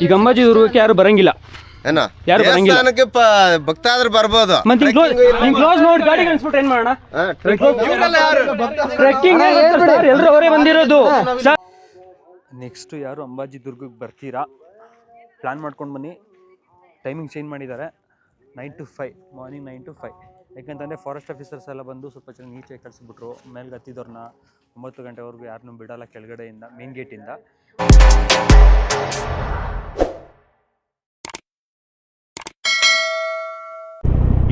ಈಗ ಅಂಬಾಜಿ ದುರ್ಗಕ್ಕೆ ಯಾರು ಬರಂಗಿಲ್ಲ. ಏನ? ಯಾರು ಬರಂಗಿಲ್ಲ. ದೇವಸ್ಥಾನಕ್ಕೆ ಪ- ಭಕ್ತಾದ್ರು ಬರ್ಬೋದು. ಮತ್ತೆ ಹಿಂಗ್ ಕ್ಲೋಸ್ ಮಾಡಿ ಗಾಡಿ ಕಳಿಸ್ಬಿಟ್ಟು ಏನ್ ಮಾಡೋಣ? ಹಾ, trekking. ಟ್ರೆಕ್ಕಿಂಗ್ ಎಲ್ಲರೂ ಅವರೇ ಬಂದಿರೋದು. ನೆಕ್ಸ್ಟ್ ಯಾರು ಅಂಬಾಜಿ ದುರ್ಗಕ್ಕೆ ಬರ್ತೀರಾ? ಪ್ಲಾನ್ ಮಾಡ್ಕೊಂಡು ಬನ್ನಿ. ಟೈಮಿಂಗ್ ಚೇಂಜ್ ಮಾಡಿದ್ದಾರೆ. Nine to five morning nine to five ಯಾಕಂತಂದ್ರೆ ಫಾರೆಸ್ಟ್ ಆಫೀಸರ್ಸ್ ಎಲ್ಲ ಬಂದು ಸ್ವಲ್ಪ ಚೆನ್ನಾಗಿ ನೀಚೆ ಕಳಿಸ್ಬಿಟ್ರು. ಮೇಲ್ಗೆ ಹತ್ತಿದವ್ರನ್ನ ಒಂಬತ್ತು ಗಂಟೆವರೆಗೂ ಯಾರನ್ನೂ ಬಿಡಲ್ಲ ಕೆಳಗಡೆಯಿಂದ ಮೇನ್ ಗೇಟಿಂದ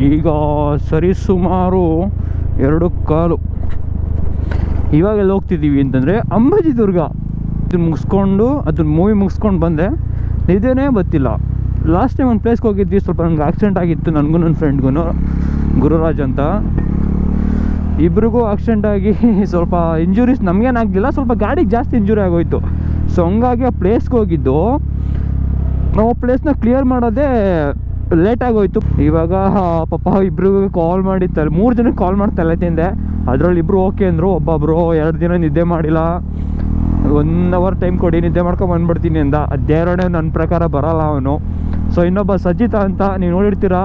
ಈಗ ಸರಿ ಸುಮಾರು ಎರಡು ಕಾಲು. ಇವಾಗ ಎಲ್ಲಿ ಹೋಗ್ತಿದ್ದೀವಿ ಅಂತಂದರೆ ಅಂಬಾಜಿ ದುರ್ಗ ಇದನ್ನ ಮುಗಿಸ್ಕೊಂಡು, ಅದನ್ನ ಮೂವಿ ಮುಗಿಸ್ಕೊಂಡು ಬಂದೆ. ನಿದ್ದೆನೇ ಬತ್ತಿಲ್ಲ ಲಾಸ್ಟ್ ಟೈಮ್ ಒಂದು ಪ್ಲೇಸ್ಗೆ ಹೋಗಿದ್ವಿ, ಸ್ವಲ್ಪ ನನಗೆ ಆಕ್ಸಿಡೆಂಟ್ ಆಗಿತ್ತು, ನನಗೂ ನನ್ನ ಫ್ರೆಂಡ್ಗೂ ಗುರುರಾಜ್ ಅಂತ. ಇಬ್ರಿಗೂ ಆಕ್ಸಿಡೆಂಟ್ ಆಗಿ ಸ್ವಲ್ಪ ಇಂಜುರೀಸ್ ನಮಗೇನಾಗಲಿಲ್ಲ ಸ್ವಲ್ಪ ಗಾಡಿಗೆ ಜಾಸ್ತಿ ಇಂಜುರಿ ಆಗೋಯ್ತು. ಸೊ ಹಂಗಾಗಿ ಆ ಪ್ಲೇಸ್ಗೆ ಹೋಗಿದ್ದು, ನಾವು ಪ್ಲೇಸ್ನ ಕ್ಲಿಯರ್ ಮಾಡೋದೇ ಲೇಟ್ ಆಗೋಯ್ತು. ಇವಾಗ ಪಾಪ ಇಬ್ರಿಗೂ ಕಾಲ್ ಮಾಡಿತ್ತಲ್ಲ ತಲೆ ಮೂರು ಜನಕ್ಕೆ ಕಾಲ್ ಮಾಡಿ ತಿಂದೆ. ಅದರಲ್ಲಿ ಇಬ್ರು ಓಕೆ ಅಂದರು. ಒಬ್ಬೊಬ್ರು ಎರಡು ದಿನ ನಿದ್ದೆ ಮಾಡಿಲ್ಲ. ಒನ್ ಅವರ್ ಟೈಮ್ ಕೊಡಿ, ನಿದ್ದೆ ಮಾಡ್ಕೊಂಡು ಬಂದ್ಬಿಡ್ತೀನಿ ಅಂದ. ಅದೇರಡೇ ನನ್ನ ಪ್ರಕಾರ ಬರಲ್ಲ ಅವನು. ಸೊ ಇನ್ನೊಬ್ಬ ಸಜ್ಜಿತ ಅಂತ ನೀವು ನೋಡಿರ್ತೀರ?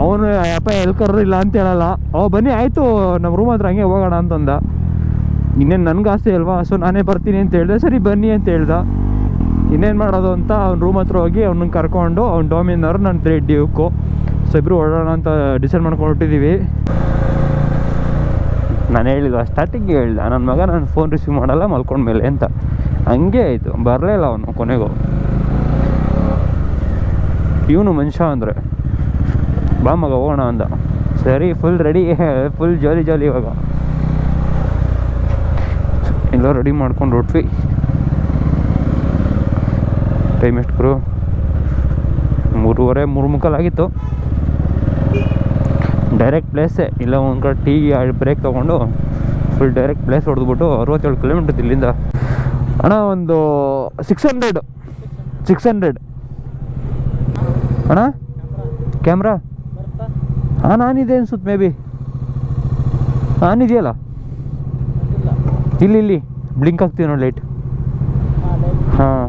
ಅವನು ಯಪ್ಪ ಎಲ್ಲಿ ಕರ್ರಿಲ್ಲ ಅಂತ ಹೇಳಲ್ಲ. ಅವ ಬನ್ನಿ, ಆಯಿತು. ನಮ್ಮ ರೂಮ್ ಹತ್ರ ಹಂಗೆ ಹೋಗೋಣ ಅಂತಂದ. ಇನ್ನೇನು ನನಗೆ ಆಸೆ ಅಲ್ವಾ ಸೊ ನಾನೇ ಬರ್ತೀನಿ ಅಂತ ಹೇಳ್ದೆ. ಸರಿ, ಬನ್ನಿ ಅಂತ ಹೇಳ್ದ. ಇನ್ನೇನು ಮಾಡೋದು ಅಂತ ಅವ್ನ ರೂಮ್ ಹತ್ರ ಹೋಗಿ ಅವ್ನನ್ನ ಕರ್ಕೊಂಡು ಅವ್ನ ಡೋಮಿನವ್ರು ನನ್ನ ತ್ರೀ ಡ್ಯೂಕು ಸೊ ಇಬ್ಬರು ಓಡೋಣ ಅಂತ ಡಿಸೈಡ್ ಮಾಡ್ಕೊಂಡು ಹೊಟ್ಟಿದ್ದೀವಿ ನಾನು ಹೇಳಿದ್ದು ಸ್ಟಾರ್ಟಿಂಗ್ ಹೇಳಿದ. ನನ್ನ ಮಗ ನಾನು ಫೋನ್ ರಿಸೀವ್ ಮಾಡಲ್ಲ ಮಲ್ಕೊಂಡ್ಮೇಲೆ ಅಂತ. ಹಂಗೆ ಆಯಿತು. ಬರಲೇ ಇಲ್ಲ ಅವನು ಕೊನೆಗೂ. ಇವನು ಮನುಷ್ಯ ಅಂದರೆ. ಬಾ ಮಗ, ಹೋಗೋಣ ಅಂದ ಸರಿ full ready full jolly jolly ಇವಾಗ. ಎಲ್ಲ ರೆಡಿ ಮಾಡ್ಕೊಂಡು ಹೊಟ್ವಿ ಟೈಮ್ ಎಷ್ಟು ಗುರು? ಮೂರುವರೆ ಮೂರು ಮುಕ್ಕಾಲಾಗಿತ್ತು ಡೈರೆಕ್ಟ್ ಪ್ಲೇಸೇ ಇಲ್ಲ ಒಂದು ಕಡೆ ಟೀ ಬ್ರೇಕ್ ತೊಗೊಂಡು ಫುಲ್ ಡೈರೆಕ್ಟ್ ಪ್ಲೇಸ್ ಹೊಡೆದ್ಬಿಟ್ಟು ಅರವತ್ತೇಳು ಕಿಲೋಮೀಟರ್ ಇಲ್ಲಿಂದ. ಅಣ್ಣ ಒಂದು ಸಿಕ್ಸ್ ಹಂಡ್ರೆಡ್ ಸಿಕ್ಸ್ ಹಂಡ್ರೆಡ್ ಅಣ್ಣ ಕ್ಯಾಮ್ರಾ ಹಾಂ ನಾನಿದೆ ಅನ್ಸುತ್ತೆ ಮೇ ಬಿ ನಾನಿದೆಯಲ್ಲ? ಇಲ್ಲಿ. ಇಲ್ಲಿ ಬ್ಲಿಂಕ್ ಆಗ್ತೀವಿ ನೋಡಿ ಲೈಟ್ ಹಾಂ.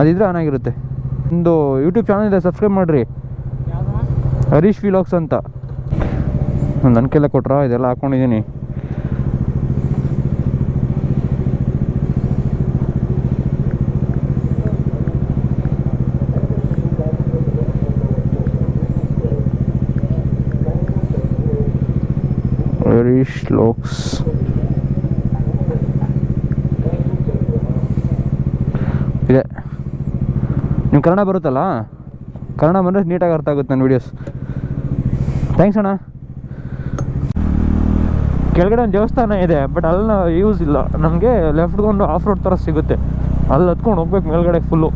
ಅದಿದ್ರೆ ಆನ್ ಆಗಿರುತ್ತೆ. ಒಂದು ಯೂಟ್ಯೂಬ್ ಚಾನಲ್ ಇದೆ ಸಬ್ಸ್ಕ್ರೈಬ್ ಮಾಡಿರಿ. ಹರೀಶ್ ವಿಲಾಗ್ಸ್ ಅಂತ. ನನ್ನ ಕೆಲ ಕೊಟ್ರ ಇದೆಲ್ಲ ಹಾಕೊಂಡಿದ್ದೀನಿ ಹರೀಶ್ ಲೋಕ್ಸ್ ಇದೆ. ನೀವು ಕನ್ನಡ ಬರುತ್ತಲ್ಲ? ಕನ್ನಡ ಬಂದರೆ ನೀಟಾಗಿ ಅರ್ಥ ಆಗುತ್ತೆ ನನ್ನ ವೀಡಿಯೋಸ್ ಥ್ಯಾಂಕ್ಸ್ ಅಣ್ಣ. ಕೆಳಗಡೆ ಒಂದು ದೇವಸ್ಥಾನ ಇದೆ ಬಟ್ ಅಲ್ಲಿ ಯೂಸ್ ಇಲ್ಲ. ನಮಗೆ ಲೆಫ್ಟ್ಗೊಂಡು ಆಫ್ ರೋಡ್ ಥರ ಸಿಗುತ್ತೆ. ಅಲ್ಲಿ ಹತ್ಕೊಂಡು ಹೋಗ್ಬೇಕು ಮೇಲ್ಗಡೆ ಫುಲ್ಲು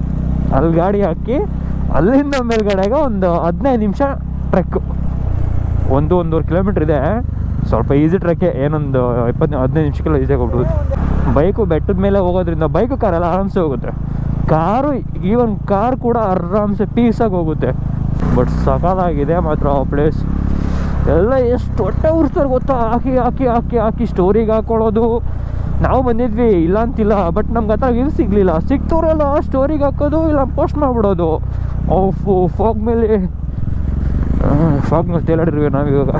ಅಲ್ಲಿ ಗಾಡಿ ಹಾಕಿ, ಅಲ್ಲಿಂದ ಮೇಲ್ಗಡೆಗೆ ಒಂದು ಹದಿನೈದು ನಿಮಿಷ ಟ್ರೆಕ್ಕು ಒಂದು ಒಂದೂವರೆ ಕಿಲೋಮೀಟ್ರ್ ಇದೆ. ಸ್ವಲ್ಪ ಈಸಿ ಟ್ರೆಕ್ಕೆ ಏನೊಂದು ಇಪ್ಪತ್ತು ಹದಿನೈದು ನಿಮಿಷಕ್ಕೆಲ್ಲ ಈಸಿಯಾಗಿ ಹೋಗ್ಬೋದು ಬೈಕು ಬೆಟ್ಟದ ಮೇಲೆ ಹೋಗೋದ್ರಿಂದ ಬೈಕು ಕಾರೆಲ್ಲ ಆರಾಮ್ಸೆ ಹೋಗುತ್ತೆ. ಕಾರು ಈವನ್ ಕಾರ್ ಕೂಡ ಆರಾಮ್ಸೆ ಪೀಸಾಗಿ ಹೋಗುತ್ತೆ. ಬಟ್ ಸಕಾಲಾಗಿದೆ ಮಾತ್ರ ಆ ಪ್ಲೇಸ್ ಎಲ್ಲ ಎಷ್ಟು ಹೊಟ್ಟೆ ಉರ್ಸ್ತಾರೆ ಗೊತ್ತಾ? ಹಾಕಿ ಹಾಕಿ ಹಾಕಿ ಹಾಕಿ ಸ್ಟೋರಿಗೆ ಹಾಕೊಳ್ಳೋದು. ನಾವು ಬಂದಿದ್ವಿ, ಇಲ್ಲ ಅಂತಿಲ್ಲ ಬಟ್ ನಮ್ಗೆ ಹತ್ರ ಇದು ಸಿಗಲಿಲ್ಲ. ಸಿಕ್ತವ್ರೆಲ್ಲ ಸ್ಟೋರಿಗೆ ಹಾಕೋದು, ಇಲ್ಲ ಪೋಸ್ಟ್ ಮಾಡಿಬಿಡೋದು. ಓಫು ಫಾಗ್ ಮೇಲೆ. ಫಾಗ್ ಮೇಲೆ ತೇಲಾಡಿರ್ವಿ ನಾವಿವಾಗ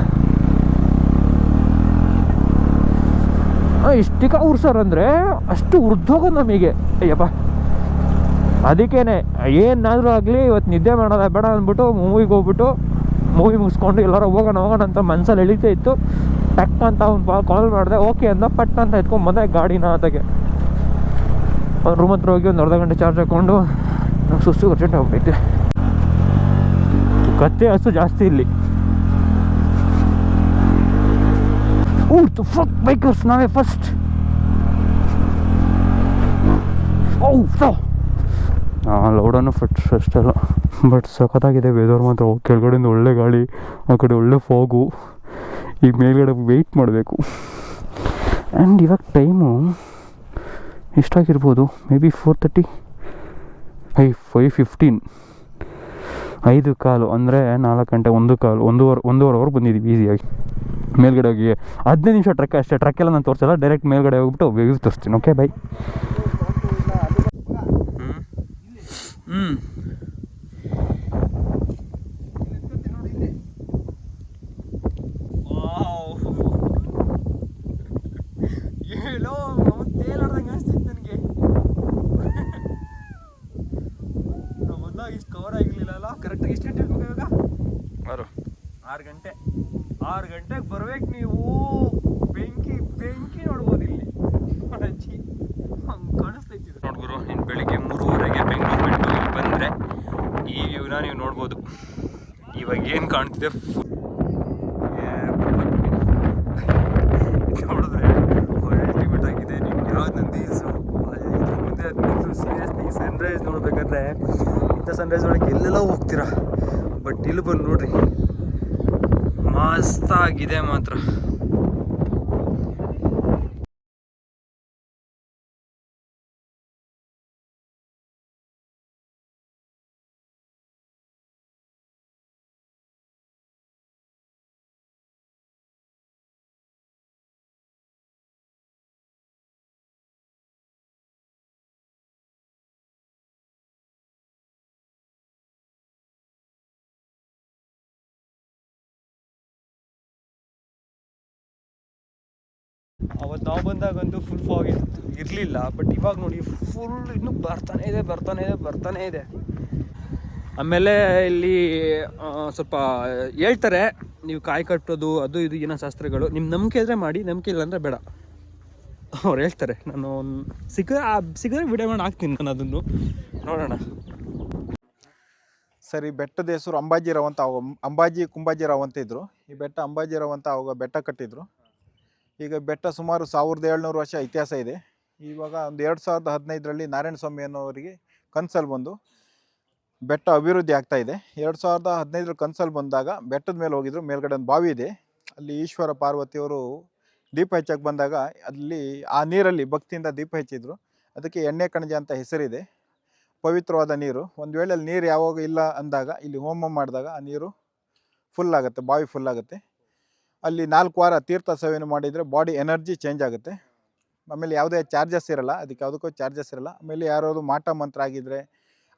ಇಷ್ಟಿಕ ಉರ್ಸಾರಂದ್ರೆ ಅಷ್ಟು ಉರ್ದೋಗೋದು ನಮಗೆ. ಅಯ್ಯಪ್ಪ. ಅದಕ್ಕೇನೆ, ಏನಾದರೂ ಆಗಲಿ ಇವತ್ತು ನಿದ್ದೆ ಮಾಡೋದ ಬೇಡ ಅಂದ್ಬಿಟ್ಟು ಮೂವಿಗೆ ಹೋಗ್ಬಿಟ್ಟು ಮೂವಿ ಮುಗಿಸ್ಕೊಂಡು ಎಲ್ಲರೂ ಹೋಗೋಣ ಹೋಗೋಣ ಅಂತ ಮನಸಲ್ಲಿ ಎಳಿತಾ ಇತ್ತು. ಟಕ್ ಅಂತ ಅವ್ನು ಕಾಲ್ ಮಾಡಿದೆ ಓಕೆ ಅಂದ ಪಟ್ ಅಂತ ಎತ್ಕೊಂಡು ಬಂದೆ ಗಾಡಿನ ಅದಕ್ಕೆ ಅವ್ನು ರೂಮ್ ಹತ್ರ ಹೋಗಿ ಒಂದು ಅರ್ಧ ಗಂಟೆ ಚಾರ್ಜ್ ಹಾಕ್ಕೊಂಡು ನಂಗೆ ಸುಸ್ತು ಅರ್ಜೆಂಟ್ ಹೋಗ್ತೈತೆ ಕತ್ತೆ ಹಸು ಜಾಸ್ತಿ ಇಲ್ಲಿ. ಫಕ್ ಬೈಕರ್ಸ್ ನಾವೇ ಫಸ್ಟ್ ಓ ಫೋ ಲೌಡನ್ನು ಫಟ್ ಅಷ್ಟೆಲ್ಲ ಬಟ್ ಸಖತ್ತಾಗಿದೆ. ವೆದರ್ ಮಾತ್ರ. ಕೆಳಗಡೆಯಿಂದ ಒಳ್ಳೆ ಗಾಳಿ, ಆ ಕಡೆ ಒಳ್ಳೆ ಫೋಗು. ಈಗ ಮೇಲ್ಗಡೆ ವೆಯ್ಟ್ ಮಾಡಬೇಕು. ಆ್ಯಂಡ್ ಇವಾಗ ಟೈಮು ಎಷ್ಟಾಗಿರ್ಬೋದು ಮೇ ಬಿ ಫೋರ್ ತರ್ಟಿ ಐ ಫೈವ್ ಫಿಫ್ಟೀನ್ ಐದು ಕಾಲು, ಅಂದರೆ ನಾಲ್ಕು ಗಂಟೆ ಒಂದು ಕಾಲು, ಒಂದೂವರೆ ಒಂದೂವರೆವರೆಗೆ ಬಂದಿದ್ದೀವಿ ಈಸಿಯಾಗಿ ಮೇಲ್ಗಡೆ ಹೋಗಿ ಹದಿನೈದು ನಿಮಿಷ ಟ್ರಕ್ ಅಷ್ಟೇ. ಟ್ರಕ್ ಎಲ್ಲ ನಾನು ತೋರಿಸಲ್ಲ ಡೈರೆಕ್ಟ್ ಮೇಲ್ಗಡೆ ಹೋಗ್ಬಿಟ್ಟು ವ್ಯೂ ತೋರಿಸ್ತೀನಿ. ಓಕೆ ಬೈ 嗯。ನೋಡ್ಬೋದು ಇವಾಗ ಏನು ಕಾಣ್ತಿದೆ? ನೋಡಿದ್ರೆ ಅಲ್ಟಿಮೇಟ್ ಆಗಿದೆ. ನಿಮ್ಗೆ ಯಾವ್ದು ನಂದಿ ಹಿಲ್ಸು? ಇದ್ರ ಮುಂದೆ ನಿಂತು ಸೀರಿಯಸ್ಲಿ ಸನ್ರೈಸ್ ನೋಡ್ಬೇಕಾದ್ರೆ ಇಂಥ ಸನ್ರೈಸ್ ನೋಡೋಕೆ ಎಲ್ಲೆಲ್ಲ ಹೋಗ್ತೀರಾ? ಬಟ್ ಇಲ್ಲಿ ಬಂದು ನೋಡ್ರಿ. ಮಸ್ತಾಗಿದೆ ಮಾತ್ರ. ಅವತ್ತು ನಾವು ಬಂದಾಗಂತೂ ಫುಲ್ ಫಾಗ್ ಇರಲಿಲ್ಲ ಬಟ್ ಇವಾಗ ನೋಡಿ ಫುಲ್ ಇನ್ನೂ ಬರ್ತಾನೆ ಇದೆ ಬರ್ತಾನೆ ಇದೆ ಬರ್ತಾನೆ ಇದೆ. ಆಮೇಲೆ ಇಲ್ಲಿ ಸ್ವಲ್ಪ ಹೇಳ್ತಾರೆ, ನೀವು ಕಾಯಿ ಕಟ್ಟೋದು, ಅದು ಇದು ಏನೋ ಶಾಸ್ತ್ರಗಳು ನಿಮ್ಮ ನಂಬಿಕೆ ಇದ್ರೆ ಮಾಡಿ, ನಂಬಿಕೆ ಇಲ್ಲ ಅಂದರೆ ಬೇಡ. ಅವ್ರು ಹೇಳ್ತಾರೆ, ನಾನು ಸಿಗ ಸಿಗದ್ರೆ ವಿಡಿಯೋ ಮಾಡಿ ಹಾಕ್ತೀನಿ ನಾನು ಅದನ್ನು. ನೋಡೋಣ. ಸರಿ, ಬೆಟ್ಟದ ಹೆಸರು ಅಂಬಾಜಿರಾವ್ ಅಂತ ಅವ ಅಂಬಾಜಿ ಕುಂಬಾಜಿರಾವ್ ಅಂತ ಇದ್ರು. ಈ ಬೆಟ್ಟ ಅಂಬಾಜಿರಾವ್ ಅಂತ ಅವಾಗ ಬೆಟ್ಟ ಕಟ್ಟಿದ್ರು. ಈಗ ಬೆಟ್ಟ ಸುಮಾರು ಸಾವಿರದ ಏಳ್ನೂರು ವರ್ಷ ಇತಿಹಾಸ ಇದೆ. ಇವಾಗ ಒಂದು ಎರಡು ಸಾವಿರದ ಹದಿನೈದರಲ್ಲಿ ನಾರಾಯಣ ಸ್ವಾಮಿ ಅನ್ನೋರಿಗೆ ಕನ್ಸಲ್ಲಿ ಬಂದು ಬೆಟ್ಟ ಅಭಿವೃದ್ಧಿ ಆಗ್ತಾ ಇದೆ. ಎರಡು ಸಾವಿರದ ಹದಿನೈದರ ಕನ್ಸಲ್ಲಿ ಬಂದಾಗ ಬೆಟ್ಟದ ಮೇಲೆ ಹೋಗಿದ್ರು, ಮೇಲ್ಗಡೆ ಒಂದು ಬಾವಿ ಇದೆ. ಅಲ್ಲಿ ಈಶ್ವರ ಪಾರ್ವತಿಯವರು ದೀಪ ಹೆಚ್ಚಕ್ಕೆ ಬಂದಾಗ ಅಲ್ಲಿ ಆ ನೀರಲ್ಲಿ ಭಕ್ತಿಯಿಂದ ದೀಪ ಹೆಚ್ಚಿದ್ರು. ಅದಕ್ಕೆ ಎಣ್ಣೆ ಕಣಜ ಅಂತ ಹೆಸರಿದೆ. ಪವಿತ್ರವಾದ ನೀರು. ಒಂದು ವೇಳೆ ಅಲ್ಲಿ ನೀರು ಯಾವಾಗ ಇಲ್ಲ ಅಂದಾಗ, ಇಲ್ಲಿ ಹೋಮ ಮಾಡಿದಾಗ ಆ ನೀರು ಫುಲ್ ಆಗುತ್ತೆ, ಬಾವಿ ಫುಲ್ ಆಗುತ್ತೆ. ಅಲ್ಲಿ ನಾಲ್ಕು ವಾರ ತೀರ್ಥ ಸೇವೆಯನ್ನು ಮಾಡಿದರೆ ಬಾಡಿ ಎನರ್ಜಿ ಚೇಂಜ್ ಆಗುತ್ತೆ. ಆಮೇಲೆ ಯಾವುದೇ ಚಾರ್ಜಸ್ ಇರಲ್ಲ ಅದಕ್ಕೆ ಯಾವುದಕ್ಕೂ ಚಾರ್ಜಸ್ ಇರಲ್ಲ. ಆಮೇಲೆ ಯಾರಾದ್ರು ಮಾಟ ಮಂತ್ರ ಆಗಿದ್ದರೆ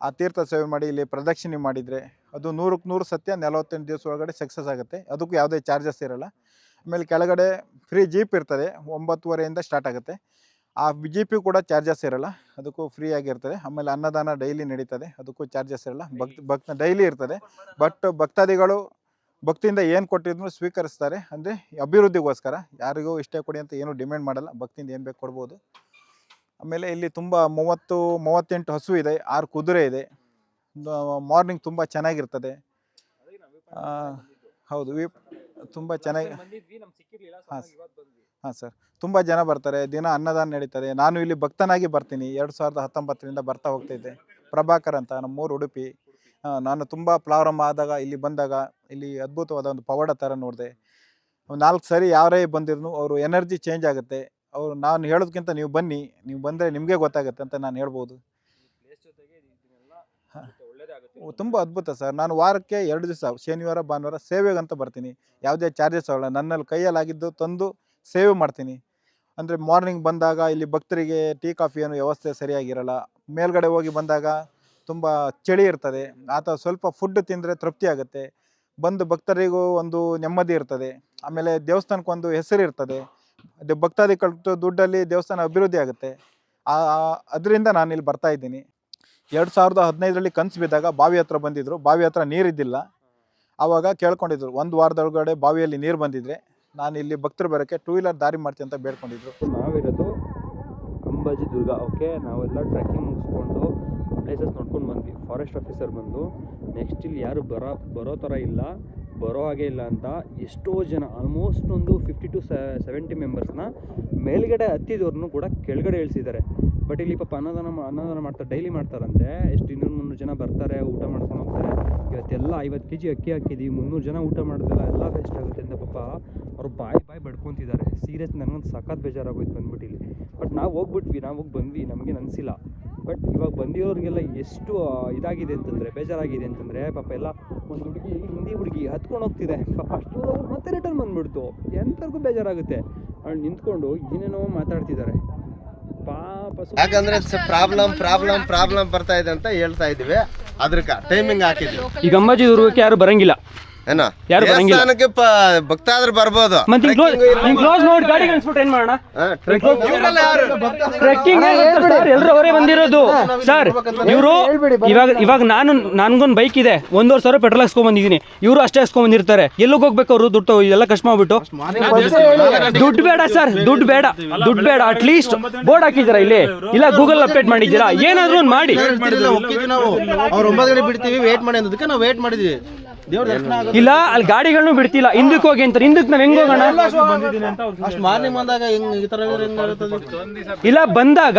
ಆ ತೀರ್ಥ ಸೇವೆ ಮಾಡಿ ಇಲ್ಲಿ ಪ್ರದಕ್ಷಿಣೆ ಮಾಡಿದರೆ ಅದು ನೂರಕ್ಕೆ ನೂರು ಸತ್ಯ ನಲವತ್ತೆಂಟು ದಿವಸ ಒಳಗಡೆ ಸಕ್ಸಸ್ ಆಗುತ್ತೆ. ಅದಕ್ಕೂ ಯಾವುದೇ ಚಾರ್ಜಸ್ ಇರಲ್ಲ. ಆಮೇಲೆ ಕೆಳಗಡೆ ಫ್ರೀ ಜೀಪ್ ಇರ್ತದೆ ಒಂಬತ್ತುವರೆಯಿಂದ ಸ್ಟಾರ್ಟ್ ಆಗುತ್ತೆ. ಆ ಜೀಪಿಗೂ ಕೂಡ ಚಾರ್ಜಸ್ ಇರಲ್ಲ ಅದಕ್ಕೂ ಫ್ರೀ ಆಗಿರ್ತದೆ. ಆಮೇಲೆ ಅನ್ನದಾನ ಡೈಲಿ ನಡೀತದೆ ಅದಕ್ಕೂ ಚಾರ್ಜಸ್ ಇರಲ್ಲ. ಭಕ್ತ ಭಕ್ತ ಡೈಲಿ ಇರ್ತದೆ. ಬಟ್ ಭಕ್ತಾದಿಗಳು ಭಕ್ತಿಯಿಂದ ಏನು ಕೊಟ್ಟಿದ್ರು ಸ್ವೀಕರಿಸ್ತಾರೆ. ಅಂದರೆ ಅಭಿವೃದ್ಧಿಗೋಸ್ಕರ. ಯಾರಿಗೂ ಇಷ್ಟೇ ಕೊಡಿ ಅಂತ ಏನು ಡಿಮ್ಯಾಂಡ್ ಮಾಡಲ್ಲ. ಭಕ್ತಿಯಿಂದ ಏನು ಬೇಕು ಕೊಡ್ಬೋದು. ಆಮೇಲೆ ಇಲ್ಲಿ ತುಂಬ ಮೂವತ್ತು ಮೂವತ್ತೆಂಟು ಹಸು ಇದೆ. ಆರು ಕುದುರೆ ಇದೆ. ಮಾರ್ನಿಂಗ್ ತುಂಬ ಚೆನ್ನಾಗಿರ್ತದೆ. ಹೌದು. ವಿ ತುಂಬ ಚೆನ್ನಾಗಿ ಹಾಂ ಹಾಂ ಸರ್. ತುಂಬ ಜನ ಬರ್ತಾರೆ. ದಿನ ಅನ್ನದಾನ ನಡೀತದೆ. ನಾನು ಇಲ್ಲಿ ಭಕ್ತನಾಗಿ ಬರ್ತೀನಿ. ಎರಡು ಸಾವಿರದ ಹತ್ತೊಂಬತ್ತರಿಂದ ಬರ್ತಾ ಹೋಗ್ತಿದ್ದೆ ಪ್ರಭಾಕರ್ ಅಂತ ನಮ್ಮೂರು ಉಡುಪಿ. ನಾನು ತುಂಬ ಪ್ರಾರಂಭ ಆದಾಗ ಇಲ್ಲಿ ಬಂದಾಗ ಇಲ್ಲಿ ಅದ್ಭುತವಾದ ಒಂದು ಪವಾಡ ಥರ ನೋಡಿದೆ. ನಾಲ್ಕು ಸರಿ ಯಾರೇ ಬಂದಿದ್ರು ಅವರು ಎನರ್ಜಿ ಚೇಂಜ್ ಆಗುತ್ತೆ. ಅವರು ನಾನು ಹೇಳೋದಕ್ಕಿಂತ ನೀವು ಬನ್ನಿ, ನೀವು ಬಂದರೆ ನಿಮಗೆ ಗೊತ್ತಾಗುತ್ತೆ ಅಂತ ನಾನು ಹೇಳ್ಬೋದು. ತುಂಬ ಅದ್ಭುತ ಸರ್. ನಾನು ವಾರಕ್ಕೆ ಎರಡು ದಿವಸ, ಶನಿವಾರ, ಭಾನುವಾರ ಸೇವೆಗೆ ಅಂತ ಬರ್ತೀನಿ. ಯಾವುದೇ ಚಾರ್ಜಸ್ ಆಗಲ್ಲ. ನನ್ನಲ್ಲಿ ಕೈಯಲ್ಲಿ ಆಗಿದ್ದು ತಂದು ಸೇವೆ ಮಾಡ್ತೀನಿ. ಅಂದರೆ ಮಾರ್ನಿಂಗ್ ಬಂದಾಗ ಇಲ್ಲಿ ಭಕ್ತರಿಗೆ ಟೀ, ಕಾಫಿ ಏನು ವ್ಯವಸ್ಥೆ ಸರಿಯಾಗಿರಲ್ಲ. ಮೇಲ್ಗಡೆ ಹೋಗಿ ಬಂದಾಗ ತುಂಬ ಚಳಿ ಇರ್ತದೆ. ಆತ ಸ್ವಲ್ಪ ಫುಡ್ ತಿಂದರೆ ತೃಪ್ತಿ ಆಗುತ್ತೆ. ಬಂದು ಭಕ್ತರಿಗೂ ಒಂದು ನೆಮ್ಮದಿ ಇರ್ತದೆ. ಆಮೇಲೆ ದೇವಸ್ಥಾನಕ್ಕೆ ಒಂದು ಹೆಸರು ಇರ್ತದೆ. ಅದು ಭಕ್ತಾದಿ ಕಟ್ಟು ದುಡ್ಡಲ್ಲಿ ದೇವಸ್ಥಾನ ಅಭಿವೃದ್ಧಿ ಆಗುತ್ತೆ. ಅದರಿಂದ ನಾನು ಇಲ್ಲಿ ಬರ್ತಾ ಇದ್ದೀನಿ. ಎರಡು ಸಾವಿರದ ಹದಿನೈದರಲ್ಲಿ ಕನ್ಸು ಬಿದ್ದಾಗ ಬಾವಿ ಹತ್ರ ಬಂದಿದ್ರು. ಬಾವಿ ಹತ್ರ ನೀರಿದ್ದಿಲ್ಲ ಆವಾಗ ಕೇಳ್ಕೊಂಡಿದ್ರು. ಒಂದು ವಾರದೊಳಗಡೆ ಬಾವಿಯಲ್ಲಿ ನೀರು ಬಂದಿದ್ರೆ ನಾನು ಇಲ್ಲಿ ಭಕ್ತರು ಬರೋಕ್ಕೆ ಟೂ ವೀಲರ್ ದಾರಿ ಮಾಡ್ತೀನಿ ಅಂತ ಬೇಡ್ಕೊಂಡಿದ್ರು. ನಾವಿರೋದು ಅಂಬಾಜಿ ದುರ್ಗ. ಓಕೆ ನಾವೆಲ್ಲ ಟ್ರೆಕ್ಕಿಂಗ್ ಮುಗಿಸ್ಕೊಂಡು ಪ್ಲೇಸಸ್ ನೋಡ್ಕೊಂಡು ಬಂದ್ವಿ. ಫಾರೆಸ್ಟ್ ಆಫೀಸರ್ ಬಂದು ನೆಕ್ಸ್ಟ್ ಇಲ್ಲಿ ಯಾರು ಬರೋ ಬರೋ ಥರ ಇಲ್ಲ, ಬರೋ ಹಾಗೆ ಇಲ್ಲ ಅಂತ ಎಷ್ಟೋ ಜನ ಆಲ್ಮೋಸ್ಟ್ ಒಂದು ಫಿಫ್ಟಿ ಟು ಸೆವೆಂಟಿ ಮೆಂಬರ್ಸ್ನ ಮೇಲ್ಗಡೆ ಹತ್ತಿದವ್ರನ್ನೂ ಕೂಡ ಕೆಳಗಡೆ ಇಳಿಸಿದ್ದಾರೆ. ಬಟ್ ಇಲ್ಲಿ ಪಾಪ ಅನ್ನದಾನ ಅನ್ನದಾನ ಮಾಡ್ತಾರೆ ಡೈಲಿ ಮಾಡ್ತಾರಂತೆ. ಎಷ್ಟು ಇನ್ನೂರು ಮುನ್ನೂರು ಜನ ಬರ್ತಾರೆ, ಊಟ ಮಾಡ್ಕೊಂಡು ಹೋಗ್ತಾರೆ. ಇವತ್ತೆಲ್ಲ ಐವತ್ತು ಕೆ ಜಿ ಅಕ್ಕಿ ಹಾಕಿದ್ದೀವಿ ಮುನ್ನೂರು ಜನ ಊಟ ಮಾಡಿದ್ರಲ್ಲ ಎಲ್ಲ ವೇಸ್ಟ್ ಆಗುತ್ತೆ ಅಂತ ಪಾಪ ಅವ್ರು ಬಾಯಿ ಬಾಯಿ ಬಡ್ಕೊತಿದ್ದಾರೆ. ಸೀರಿಯಸ್ ನನಗೊಂದು ಸಖತ್ ಬೇಜಾರಾಗೋಯ್ತು ಬಂದ್ಬಿಟ್ಟು ಇಲ್ಲಿ. ಬಟ್ ನಾವು ಹೋಗ್ಬಿಟ್ವಿ, ನಾವು ಹೋಗಿ ಬಂದ್ವಿ ನಮಗೆ ಅನಿಸಿಲ್ಲ. ಬಟ್ ಇವಾಗ ಬಂದಿರೋರಿಗೆಲ್ಲ ಎಷ್ಟು ಇದಾಗಿದೆ ಅಂತಂದರೆ ಬೇಜಾರಾಗಿದೆ ಅಂತಂದರೆ ಪಾಪ ಎಲ್ಲ ಒಂದು ಹುಡುಗಿ ಹಿಂದಿ ಹುಡುಗಿ ಹತ್ಕೊಂಡು ಹೋಗ್ತಿದೆ. ಪಾಪ ಅಷ್ಟು ಮತ್ತೆ ರಿಟರ್ನ್ ಬಂದ್ಬಿಡ್ತು. ಎಂಥವ್ರಿಗೂ ಬೇಜಾರಾಗುತ್ತೆ. ಅವ್ಳು ನಿಂತ್ಕೊಂಡು ಏನೇನೋ ಮಾತಾಡ್ತಿದ್ದಾರೆ ಪಾಪ ಯಾಕಂದ್ರೆ ಪ್ರಾಬ್ಲಮ್ ಪ್ರಾಬ್ಲಮ್ ಪ್ರಾಬ್ಲಮ್ ಬರ್ತಾ ಇದೆ ಅಂತ ಹೇಳ್ತಾ ಇದೀವಿ ಅದ್ರಕ್ಕ ಟೈಮಿಂಗ್ ಹಾಕಿದ್ವಿ ಈಗ ಅಮ್ಮಾಜಿ ದುರ್ಗಕ್ಕೆ ಯಾರು ಬರಂಗಿಲ್ಲ. ಏನೋ? ಯಾರು ಬರಂಗಿಲ್ಲ. ದೇವಸ್ಥಾನಕ್ಕೆ ಪ- ಭಕ್ತಾದ್ರು ಬರ್ಬೋದು. ಮತ್ತೆ ಕ್ಲೋಸ್ ನೋಡಿ ಗಾಡಿ ಕಳಿಸ್ಬಿಟ್ಟು ಏನ್ ಮಾಡೋಣ? ಟ್ರೆಕ್ಕಿಂಗ್ ಎಲ್ಲರೂ ಅವರೇ ಬಂದಿರೋದು. ಸರ್ ಇವರು ಇವಾಗ ಇವಾಗ ನಾನು ನನ್ಗೊಂದು ಬೈಕ್ ಇದೆ. ಒಂದೂವರೆ ಸಾವಿರ ಪೆಟ್ರೋಲ್ ಹಾಕ್ಸ್ಕೊಂಡ್ ಬಂದಿದ್ದೀನಿ. ಇವರು ಅಷ್ಟೇ ಹಾಕ್ಸ್ಕೊಂಡ್ ಬಂದಿರ್ತಾರೆ. ಎಲ್ಲಿಗೆ ಹೋಗ್ಬೇಕು ಅವರು ದುಡ್ಡು ಎಲ್ಲ ಕಷ್ಟ ಮಾಡ್ಬಿಟ್ಟು? ದುಡ್ಡು ಬೇಡ ಸರ್ ದುಡ್ಡು ಬೇಡ. ದುಡ್ಡು ಬೇಡ. ಅಟ್ಲೀಸ್ಟ್ ಬೋರ್ಡ್ ಹಾಕಿದ್ದೀರಾ ಇಲ್ಲಿ? ಇಲ್ಲ ಗೂಗಲ್ ಅಪ್ಡೇಟ್ ಮಾಡಿದ್ದೀರಾ? ಏನಾದ್ರು ಒಂದು ಮಾಡಿ. ನಾವು ಅವ್ರು ಒಂಬತ್ತು ಗಂಟೆ ಬಿಡ್ತೀವಿ. ವೇಟ್ ಮಾಡಿ ಅನ್ನೋದಕ್ಕೆ ನಾವು ವೇಟ್ ಮಾಡಿದ್ವಿ ಇಲ್ಲ ಅಲ್ಲಿ ಗಾಡಿಗಳನ್ನು ಬಿಡ್ತಿಲ್ಲ. ಹಿಂದಕ್ಕೆ ಹೋಗಿ ಅಂತಾರೆ ಹಿಂದಕ್ಕೆ ನಾವು ಹೆಂಗ್ ಹೋಗೋಣ? ಅಷ್ಟು ಮಾರ್ನಿಂಗ್ ಬಂದಾಗ ಹೆಂಗ್ ಈ ತರ ಹೇಳಿದ್ರೆ ಇಲ್ಲ ಬಂದಾಗ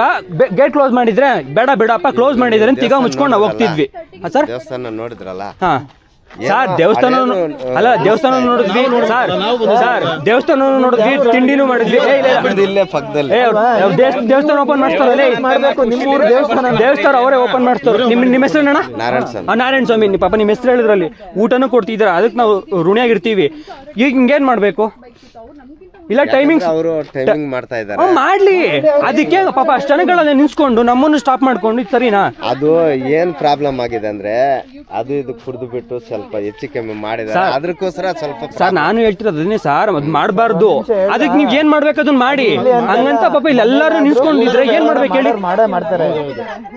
ಗೇಟ್ ಕ್ಲೋಸ್ ಮಾಡಿದ್ರೆ ಬೇಡ ಬೇಡಪ್ಪ ಕ್ಲೋಸ್ ಮಾಡಿದ್ರೆ ಅಂತ ಈಗ ಮುಚ್ಕೊಂಡು ನಾವು ಹೋಗ್ತಿದ್ವಿ. ಹಾ, ಸರ್? ದೇವಸ್ಥಾನ ನೋಡಿದ್ರಲ್ಲ? ಹಾ. ಸರ್ ದೇವಸ್ಥಾನ ಅಲ್ಲ ದೇವಸ್ಥಾನ ನೋಡಿದ್ವಿ. ಸರ್ ಸರ್ ದೇವಸ್ಥಾನ ನೋಡಿದ್ವಿ ತಿಂಡಿನೂ ಮಾಡಿದ್ವಿ. ಇಲ್ಲ, ಪಕ್ಕದಲ್ಲಿ. ದೇವಸ್ಥಾನ ಓಪನ್ ಮಾಡಿಸ್ತಾರೆ. ದೇವಸ್ಥಾನ ದೇವಸ್ಥಾನ. ಅವರೇ ಓಪನ್ ಮಾಡ್ತಾರೆ ನಿಮ್ಮ ನಿಮ್ಮ ಹೆಸರು ಅಣ್ಣ ನಾರಾಯಣ ಸ್ವಾಮಿ. ಆ, ನಾರಾಯಣ ಸ್ವಾಮಿ ನಿಮ್ಮ ಪಾಪ ನಿಮ್ಮ ಹೆಸರು ಹೇಳಿದ್ರಲ್ಲಿ. ಊಟನೂ ಕೊಡ್ತಿದ್ದೀರಾ. ಅದಕ್ಕೆ ನಾವು ಋಣಿಯಾಗಿರ್ತೀವಿ. ಈಗ ಹಿಂಗೇನ್ ಮಾಡ್ಬೇಕು? ಇಲ್ಲ ಟೈಮಿಂಗ್ಸ್ ಅವರು ಟೈಮಿಂಗ್ ಮಾಡ್ತಾ ಇದ್ದಾರೆ. ಮಾಡ್ಲಿ. ಅದಕ್ಕೆ ಪಾಪ ಅಷ್ಟು ಜನಗಳನ್ನ ನಿಲ್ಸ್ಕೊಂಡು ನಮ್ಮನ್ನು ಸ್ಟಾಪ್ ಮಾಡ್ಕೊಂಡು ಇದು ಸರಿನಾ? ಅದು ಏನ್ ಪ್ರಾಬ್ಲಮ್ ಆಗಿದೆ ಅಂದ್ರೆ ಅದು ಇದು ಕುಡಿದು ಬಿಟ್ಟು ಸ್ವಲ್ಪ ಹೆಚ್ಚು ಕಮ್ಮಿ ಮಾಡಿದ್ದಾರೆ. ಅದಕ್ಕೋಸ್ಕರ ಸ್ವಲ್ಪ ಸರ್ ನಾನು ಹೇಳ್ತಿರೋದು ಅದನ್ನೇ ಸರ್ ಅದ್ ಮಾಡಬಾರ್ದು. ಅದಕ್ಕೆ ನೀವ್ ಏನ್ ಮಾಡ್ಬೇಕು ಅದನ್ನ ಮಾಡಿ. ಹಂಗಂತ ಪಾಪ ಇಲ್ಲಿ ಎಲ್ಲರೂ ನಿಲ್ಸ್ಕೊಂಡಿದ್ರೆ ಏನ್ ಮಾಡ್ಬೇಕು ಹೇಳಿ? ಮಾಡೇ ಮಾಡ್ತಾರೆ.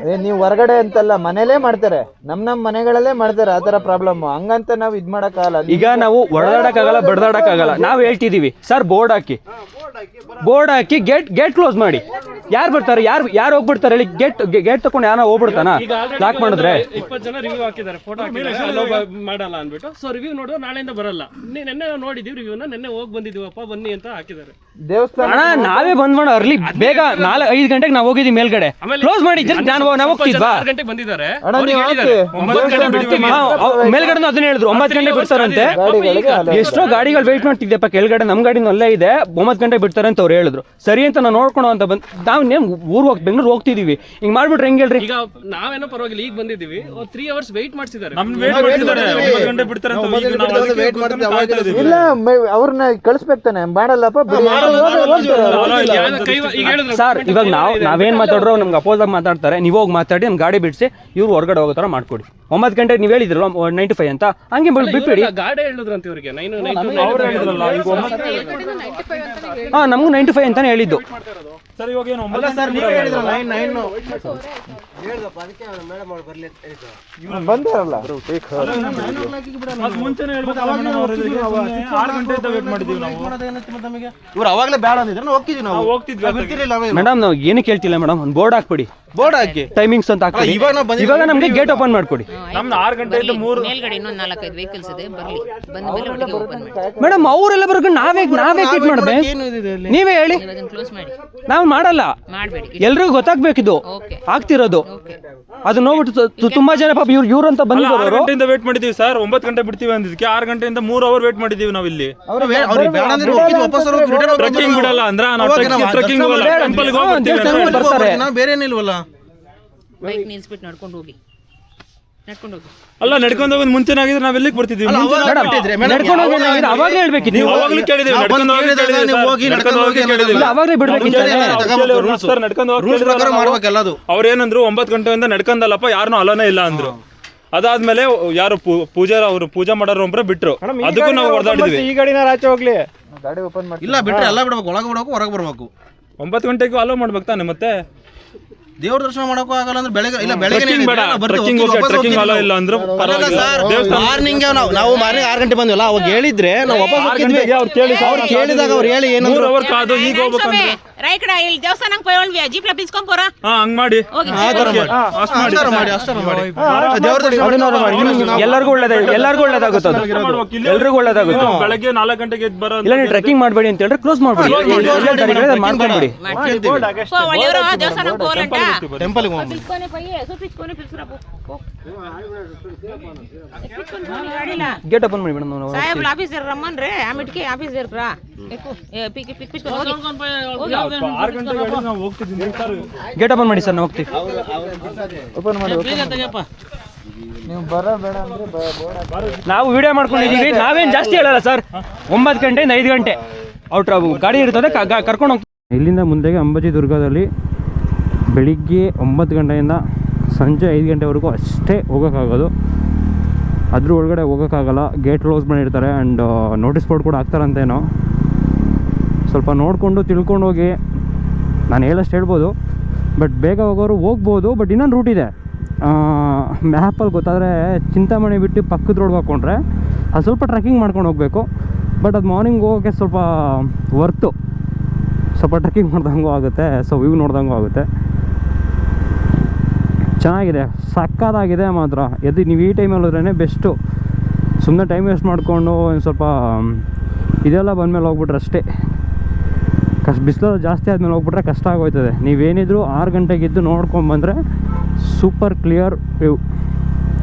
ಏ, ನೀವು ಹೊರಗಡೆ ಅಂತಲ್ಲ ಮನೇಲೇ ಮಾಡ್ತಾರೆ. ನಮ್ ನಮ್ ಮನೆಗಳಲ್ಲೇ ಮಾಡ್ತಾರೆ ಆತರ ಪ್ರಾಬ್ಲಮ್ ಹಂಗಂತ ನಾವ್ ಇದ್ ಮಾಡಕ್ಕಾಗಲ್ಲ ಈಗ ನಾವು ಹೊಡೆದಾಡಕ್ಕಾಗಲ್ಲ ಆಗಲ್ಲ ನಾವ್ ಹೇಳ್ತಿದೀವಿ ಸರ್ ಬೋರ್ಡ್ ಹಾಕಿ. ಬೋರ್ಡ್ ಹಾಕಿ ಗೇಟ್ ಗೇಟ್ ಕ್ಲೋಸ್ ಮಾಡಿ. ಯಾರು ಬರ್ತಾರೆ? ಯಾರು ಯಾರು ಹೋಗ್ಬಿಡ್ತಾರೆ ಹೇಳಿ? ಗೇಟ್ ಗೇಟ್ ತಗೊಂಡು ಯಾರೋ ಹೋಗ್ಬಿಡ್ತಾನ? ಲಾಕ್ ಮಾಡಿದ್ರೆ. ಇಪ್ಪತ್ತು ಜನ ರಿವ್ಯೂ ಹಾಕಿದ್ದಾರೆ. ಫೋಟೋ ಮಾಡಲ್ಲ ಅಂದ್ಬಿಟ್ಟು. ಸೊ ರಿವ್ಯೂ ನೋಡಿದ್ರೆ ನಾಳೆಯಿಂದ ಬರಲ್ಲ. ನೆನ್ನೆ ನಾವು ನೋಡಿದೀವಿ ರಿವ್ಯೂನ ನೆನ್ನೆ ಹೋಗಿ ಬಂದಿದೀವಪ್ಪ ಬನ್ನಿ ಅಂತ ಹಾಕಿದ್ದಾರೆ. ದೇವಸ್ಥಾನ ಅಣ್ಣ ನಾವೇ ಬಂದ್ ಮಾಡೋ ಅರ್ಲಿ ಬೇಗ ನಾಲ್ ಐದು ಗಂಟೆಗೆ ನಾವು ಹೋಗಿದ್ದೀವಿ ಮೇಲ್ಗಡೆ. ಕ್ಲೋಸ್ ಮಾಡಿ ನಾನು ನಾವು ಹೋಗ್ತಿದ್ವಾ? ಗಂಟೆಗೆ ಬಂದಿದ್ದಾರೆ. ಮೇಲ್ಗಡೆ ಅದನ್ನ ಹೇಳಿದ್ರು. ಒಂಬತ್ತು ಗಂಟೆ ಬಿಡ್ತಾರಂತೆ ಎಷ್ಟೋ ಗಾಡಿಗಳು ವೇಟ್ ಮಾಡ್ತಿದ್ದೆಪ್ಪ ಕೆಳಗಡೆ ನಮ್ಮ ಗಾಡಿನೂ ಅಲ್ಲೇ ಇದೆ. ಒಂಬತ್ತು ಗಂಟೆ ಬಿಡ್ತಾರೆ ಅಂತ ಅವ್ರು ಹೇಳಿದ್ರು. ಸರಿ ಅಂತ ನಾನು ನೋಡ್ಕೊಳೋ ಅಂತ ಬಂದ್ ನಾವು ನೇಮ್ ಊರ್ ಹೋಗಿ ಬೆಂಗ್ಳೂರ್ ಹೋಗ್ತಿದೀವಿ. ಹಿಂಗ್ ಮಾಡ್ಬಿಟ್ರೆ ಹೆಂಗ್ ಹೇಳ್ರಿ? ಈಗ ನಾವೇನೋ ಪರವಾಗಿಲ್ಲ ಈಗ ಬಂದಿದೀವಿ ತ್ರೀ ಅವರ್ಸ್ ವೆಯ್ಟ್ ಮಾಡಿಸಿದ್ದಾರೆ. ಇಲ್ಲ ಅವ್ರನ್ನ ಕಳಿಸ್ಬೇಕು ತಾನೆ. ಮಾಡಲ್ಲಪ್ಪ ಸರ್ ಇವಾಗ ನಾವು ನಾವೇನ್ ಮಾತಾಡ್ರೋ ನಮ್ಗೆ ಅಪೋಸ್ ಆಗಿ ಮಾತಾಡ್ತಾರೆ. ನೀವು ಹೋಗಿ ಮಾತಾಡಿ ನಮ್ ಗಾಡಿ ಬಿಡಿಸಿ. ಇವ್ರು ಹೊರಗಡೆ ಹೋಗೋ ತರ ಮಾಡ್ಕೊಡಿ. ಒಂಬತ್ತು ಗಂಟೆ ನೀವು ಹೇಳಿದ್ರಲ್ಲ ನೈಂಟಿ ಫೈವ್ ಅಂತ? ಹಂಗೆ ಬಿಡ್- ಬಿಟ್ಬಿಡಿ. ಗಾಡಿ ಹೇಳಿದ್ರಂತ ಇವ್ರಿಗೆ. ನೈನ್ ನೈನ್ ಹಾ ನಮಗೂ ನೈಂಟಿ ಫೈವ್ ಅಂತಾನೆ ಹೇಳಿದ್ದು. ಅಲ್ಲ ಸರ್ ನೀವೇ ಹೇಳಿದ್ರಲ್ಲ ನೈನ್ ನೈನ್ ಬಂದಾರಲ್ಲ? ಇವ್ರು ಅವಾಗಲೇ ಬೇಡ ಅಂದಿದ್ರೆ ನಾವು ಹೋಗ್ತಿದ್ವಿ ನಾವು. ಹೋಗ್ತಿದ್ವಿ ಬಿಡ್ತಿರ್ಲಿಲ್ಲ ಅವೇ. ಮೇಡಮ್ ನಾವು ಏನು ಕೇಳ್ತಿಲ್ಲ ಮೇಡಮ್ ಒಂದು ಬೋರ್ಡ್ ಹಾಕ್ಬಿಡಿ. ಬೋರ್ಡ್ ಹಾಕಿ. ಟೈಮಿಂಗ್ಸ್ ಅಂತ ಹಾಕಿ ಇವಾಗ ನಾವು. ಇವಾಗ ನಮಗೆ ಗೇಟ್ ಓಪನ್ ಮಾಡ್ಕೊಡಿ. ಬರ್ಲಿ. ಮೇಲ್ಗಡೆ ಇನ್ನೊಂದು ನಾಲ್ಕೈದು ವೆಹಿಕಲ್ಸ್ ಇದೆ ಬರಲಿ. ಬಂದ ಮೇಲೆ ಒಟ್ಟಿಗೆ ಓಪನ್ ಮಾಡಿ. ಮೇಡಮ್ ಅವರೆಲ್ಲ ಬರ್ಕೊಂಡು ನಾವೇ ನಾವೇ ಕಿಟ್ ಮಾಡ್ಬೇಕು. ಏನು ಇದಿದೆ ಇಲ್ಲಿ? ನೀವೇ ಹೇಳಿ. ನೀವು ಕ್ಲೋಸ್ ಮಾಡಿ. ನಾವು ಮಾಡಲ್ಲ. ಮಾಡಬೇಡಿ. ಎಲ್ರಿಗೂ ಗೊತ್ತಾಗ್ಬೇಕಿದು. ಓಕೆ ಆಗ್ತಿರೋದು. ಅದು ತು- ತುಂಬಾ ಜನ ಪಾಪ ಇವ್ರು ಇವ್ರು ಅಂತ ಆರು ಬಂದಿರೋರು ಗಂಟೆಯಿಂದ ವೇಟ್ ಮಾಡಿದೀವಿ ಸರ್ ಒಂಬತ್ತು ಗಂಟೆ ಬಿಡ್ತೀವಿ ಅಂದಿದ್ದಕ್ಕೆ ಆರು ಗಂಟೆಯಿಂದ ಮೂರು ಅವರ್ ವೇಟ್ ಮಾಡಿದೀವಿ ನಾವು ಇಲ್ಲಿ. ಟ್ರೆಕ್ಕಿಂಗ್ ಬಿಡಲ್ಲ ಅಂದ್ರ ನಾವು ಟ್ರೆಕ್ಕಿಂಗ್ ಹೋಗಲ್ಲ. ಬರ್ತಾರೆ. ಬೇರೆ ಏನಿಲ್ವಲ್ಲ ಬೈಕ್ ನಿಲ್ಸ್ಬಿಟ್ಟು ನಡ್ಕೊಂಡು ಹೋಗಿ. ಅಲ್ಲ ನಡ್ಕೊಂಡು ಹೋಗೋದು ಮುಂಚೆನೇ ಆಗಿದ್ರೆ ನಾವ್ ಎಲ್ಲಿಗೆ ಬರ್ತಿದ್ವಿ? ಮುಂಚೆ ನಡ್ಕೊಂಡು ಹೋಗಿ ಏನಾಗಿದೆ? ಅವಾಗ್ಲೇ ಹೇಳ್ಬೇಕಿತ್ತು ನೀವು. ಅವಾಗಲೇ ಕೇಳಿದೀವಿ ನಾವು ನಡ್ಕೊಂಡು ಹೋಗಿ ಬಂದು ಕೇಳಿದೀವಿ ನೀವು ಸರ್. ಹೋಗಿ, ನಡ್ಕೊಂಡು ಹೋಗಿ ನಡ್ಕೊಂಡು ಕೇಳಿದೀವಿ ಇಲ್ಲ ಅವಾಗ್ಲೇ ಬಿಡ್ಬೇಕಿತ್ತು ಮುಂಚೆನೇ ಕೇಳಿದ್ರು, rules ಸರ್, ನಡ್ಕೊಂಡು ಹೋಗಿ ರೂಲ್ಸ್ ಪ್ರಕಾರ ಕೇಳಿದ್ರು ಮಾಡ್ಬೇಕಲ್ಲ ಅದು ಅವ್ರು ಏನಂದ್ರು ಒಂಬತ್ತು ಗಂಟೆಯಿಂದ ನಡ್ಕೊಂಡಲ್ಲಪ್ಪ ಯಾರನ್ನೂ ಅಲೋನೇ ಇಲ್ಲ ಅಂದ್ರು. ಅದಾದ್ಮೇಲೆ ಯಾರು ಪೂ- ಪೂಜಾರ ಅವರು ಪೂಜೆ ಮಾಡೋರು ಒಬ್ರೆ ಬಿಟ್ರು. ಅದಕ್ಕೂ ನಾವು ಹೊಡೆದಾಡಿದ್ವಿ ಈ ಗಾಡಿನ ಆಚೆ ಹೋಗ್ಲಿ. ಗಾಡಿ ಓಪನ್ ಮಾಡಿ ಇಲ್ಲ ಬಿಟ್ರೆ ಎಲ್ಲ ಬಿಡ್ಬೇಕು ಒಳಗೆ ಬಿಡ್ಬೇಕು ಹೊರಗೆ ಬರ್ಬೇಕು. ಒಂಬತ್ತು ಗಂಟೆಗೂ ಅಲೋ ಮಾಡ್ಬೇಕು ತಾನೆ ಮತ್ತೆ? ದೇವ್ರ ದರ್ಶನ ಮಾಡಕ್ಕೂ ಆಗಲ್ಲ ಅಂದ್ರೆ ಬೆಳಗ್ಗೆ ಇಲ್ಲ ಬೆಳಗ್ಗೆ ಮಾರ್ನಿಂಗ್ ನಾವು ನಾವು ಮಾರ್ನಿಂಗ್ ಆರು ಗಂಟೆ ಬಂದ್ವಲ್ಲ ಅವಾಗ ಹೇಳಿದ್ರೆ ನಾವು ವಾಪಸ್ ಹೋಗ್ತಿದ್ವಿ. ಅವ್ರು ಕೇಳಿ ಅವ್ರು ಕೇಳಿದಾಗ ಅವ್ರು ಹೇಳಿ ಈಗ ಏನಂದ್ರು ರೈಕಡ ಇಲ್ಲಿ ದೇವಸ್ಥಾನಕ್ಕೆ ಹೋಗಿ ಜೀಪ್ಲ ಬಿಸ್ಕೊಂಡ್ ಪೋರ? ಹಾ ಹಂಗ್ ಮಾಡಿ. ಹೋಗಿ. ಆ ಥರ ಮಾಡಿ. ಅಷ್ಟ್ ಮಾಡಿ. ಅಷ್ಟಾರ ಮಾಡಿ ಅಷ್ಟಾರ ಮಾಡಿ. ದೇವ್ರ ದರ್ಶನ ಎಲ್ಲರಿಗೂ ಒಳ್ಳೇದ ಎಲ್ಲರಿಗೂ ಒಳ್ಳೇದಾಗುತ್ತೆ ಅದು. ಎಲ್ರಿಗೂ ಒಳ್ಳೇದಾಗುತ್ತೆ. ಬೆಳಗ್ಗೆ ನಾಲ್ಕು ಗಂಟೆಗೆ ಎದ್ದು ಬರೋ ಇಲ್ಲ ನೀವು ಟ್ರೆಕ್ಕಿಂಗ್ ಮಾಡಬೇಡಿ ಅಂತ ಹೇಳಿದ್ರೆ ಕ್ಲೋಸ್ ಮಾಡ್ಬಿಡಿ. ಮಾಡ್ಕೊಂಡ್ಬಿಡಿ ಒಳ್ಳೆಯವರು ದೇವಸ್ಥಾನಕ್ಕೆ ಹೋಗಲಂಟ ಟೆಂಪಲ್ಗೆ ಹೋಗ್ಬೇಕು పిలుచుకొని పోయి చూపించుకొని పిలుచురా పో. పో. ఎక్కించుకొని పోనీ గాడిలా. ಗೇಟ್ ಓಪನ್ ಮಾಡಿ ಮೇಡಮ್ ನಾವು సాహెబ్ ఆఫీస్ దగ్గర రమ్మన్రే ఆమెటికి ఆఫీస్ దగ్గర రా ఎక్కువ ఏ, పిక్కి పిక్కించుకొని ಹೋಗಿ. ಆರು ಗಂಟೆಗೆ ಹೇಳಿ ನಾವು ಹೋಗ್ತಿದ್ವಿ ಸರ್ ಗೇಟ್ ಓಪನ್ ಮಾಡಿ ಸರ್ ನಾವು ಹೋಗ್ತೀವಿ ಓಪನ್ ಮಾಡಿ ನೀವು ಬರ ಬೇಡ ಅಂದ್ರೆ ಬೋರ್ಡ್ ನಾವು ವಿಡಿಯೋ ಮಾಡ್ಕೊಂಡಿದೀವಿ ನಾವೇನ್ ಜಾಸ್ತಿ ಹೇಳಲ್ಲ ಸರ್ ಒಂಬತ್ತು ಗಂಟೆಯಿಂದ ಐದು ಗಂಟೆ ಔಟ್ರ ಗಾಡಿ ಇರ್ತದೆ ಕ- ಗ- ಕರ್ಕೊಂಡು ಹೋಗ್ತೀವಿ ಇಲ್ಲಿಂದ ಮುಂದೆಗೆ ಅಂಬಾಜಿ ದುರ್ಗದಲ್ಲಿ ಬೆಳಿಗ್ಗೆ ಒಂಬತ್ತು ಗಂಟೆಯಿಂದ ಸಂಜೆ ಐದು ಗಂಟೆವರೆಗೂ ಅಷ್ಟೇ ಹೋಗೋಕ್ಕಾಗೋದು. ಅದ್ರ ಒಳಗಡೆ ಹೋಗೋಕ್ಕಾಗಲ್ಲ. ಗೇಟ್ ಕ್ಲೋಸ್ ಮಾಡಿರ್ತಾರೆ ಆ್ಯಂಡ್ ನೋಟಿಸ್ ಬೋರ್ಡ್ ಕೂಡ ಹಾಕ್ತಾರಂತೇನೋ. ಸ್ವಲ್ಪ ನೋಡಿಕೊಂಡು ತಿಳ್ಕೊಂಡು ಹೋಗಿ. ನಾನು ಹೇಳಷ್ಟು ಹೇಳ್ಬೋದು. ಬಟ್ ಬೇಗ ಹೋಗೋರು ಹೋಗ್ಬೋದು. ಬಟ್ ಇನ್ನೊಂದು ರೂಟ್ ಇದೆ. ಮ್ಯಾಪಲ್ಲಿ ಗೊತ್ತಾದರೆ ಚಿಂತಾಮಣಿ ಬಿಟ್ಟು ಪಕ್ಕದ ರೋಡ್ಗೆ ಹಾಕ್ಕೊಂಡ್ರೆ ಅದು ಸ್ವಲ್ಪ ಟ್ರೆಕ್ಕಿಂಗ್ ಮಾಡ್ಕೊಂಡು ಹೋಗಬೇಕು. ಬಟ್ ಅದು ಮಾರ್ನಿಂಗ್ ಹೋಗೋಕ್ಕೆ ಸ್ವಲ್ಪ ವರ್ತು. ಸ್ವಲ್ಪ ಟ್ರೆಕ್ಕಿಂಗ್ ಮಾಡ್ದಂಗೂ ಆಗುತ್ತೆ. ಸೊ ವ್ಯೂ ನೋಡ್ದಂಗೂ ಆಗುತ್ತೆ. ಚೆನ್ನಾಗಿದೆ, ಸಕ್ಕತ್ತಾಗಿದೆ ಮಾತ್ರ. ಎದ್ದು ನೀವು ಈ ಟೈಮಲ್ಲಿ ಹೋದ್ರೇ ಬೆಸ್ಟು ಸುಮ್ಮನೆ ಟೈಮ್ ವೇಸ್ಟ್ ಮಾಡಿಕೊಂಡು ಒಂದು ಸ್ವಲ್ಪ ಇದೆಲ್ಲ ಬಂದಮೇಲೆ ಹೋಗ್ಬಿಟ್ರೆ ಅಷ್ಟೇ. ಕಷ್ಟ ಬಿಸಿಲು ಜಾಸ್ತಿ ಆದಮೇಲೆ ಹೋಗ್ಬಿಟ್ರೆ ಕಷ್ಟ ಆಗೋಯ್ತದೆ. ನೀವೇನಿದ್ರು ಆರು ಗಂಟೆಗಿದ್ದು ನೋಡ್ಕೊಂಬಂದರೆ ಸೂಪರ್ ಕ್ಲಿಯರ್ ವ್ಯೂ